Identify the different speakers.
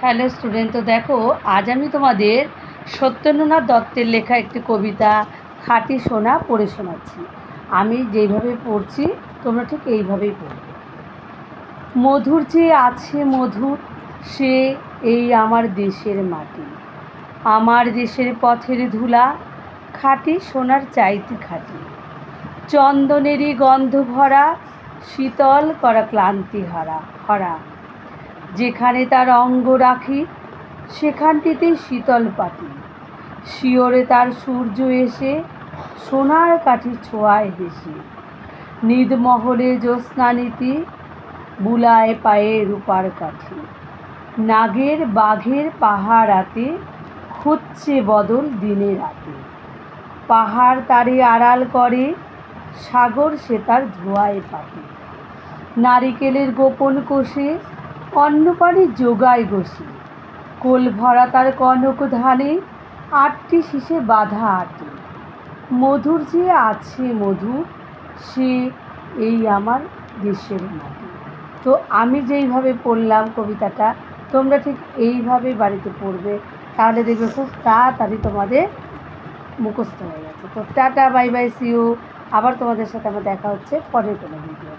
Speaker 1: Hello student, তো দেখো, আজ আমি তোমাদের সত্যেন্দ্রনাথ দত্তের লেখা একটি কবিতা, খাঁটি সোনা পড়ে শোনাচ্ছি। আমি যেইভাবে পড়ছি, তোমরা ঠিক এইভাবেই পড়বে। মধুর যে আছে মধুর, সে এই আমার দেশের মাটি। আমার দেশের পথের ধুলা, খাঁটি সোনার চাইতে খাঁটি। চন্দনেরই গন্ধ ভরা শীতল করা ক্লান্তি হরা হরা। যেখানে তার অঙ্গ রাখি, সেখানটিতে শীতল পাটি। শিওরে তার সূর্য এসে সোনার কাঠি ছোঁয়ায় হেসে নিদমহলে জ্যোৎস্নানীতি বুলায় পায়ে রূপার কাঠি। নাগের বাঘের পাহাড়াতে খুঁজছে বদল দিনে রাতে। পাহাড় তারে আড়াল করে, সাগর সে তার ধোয়ায় পাতে নারিকেলের গোপন কোষে অন্নপানি যোগায় গোসে কোল ভরা তার কনক ধানে, আটটি শীষে বাঁধা আটে। মধুর যে আছে মধু, সে এই আমার দেশের মাটি তো আমি যেইভাবে পড়লাম কবিতাটা, তোমরা ঠিক এইভাবে বাড়িতে পড়বে, তাহলে দেখবে খুব তাড়াতাড়ি তোমাদের মুখস্থ হয়ে গেছে তো টাটা, বাই বাই সিউ আবার তোমাদের সাথে আমার দেখা হচ্ছে পরের কোনো ভিডিও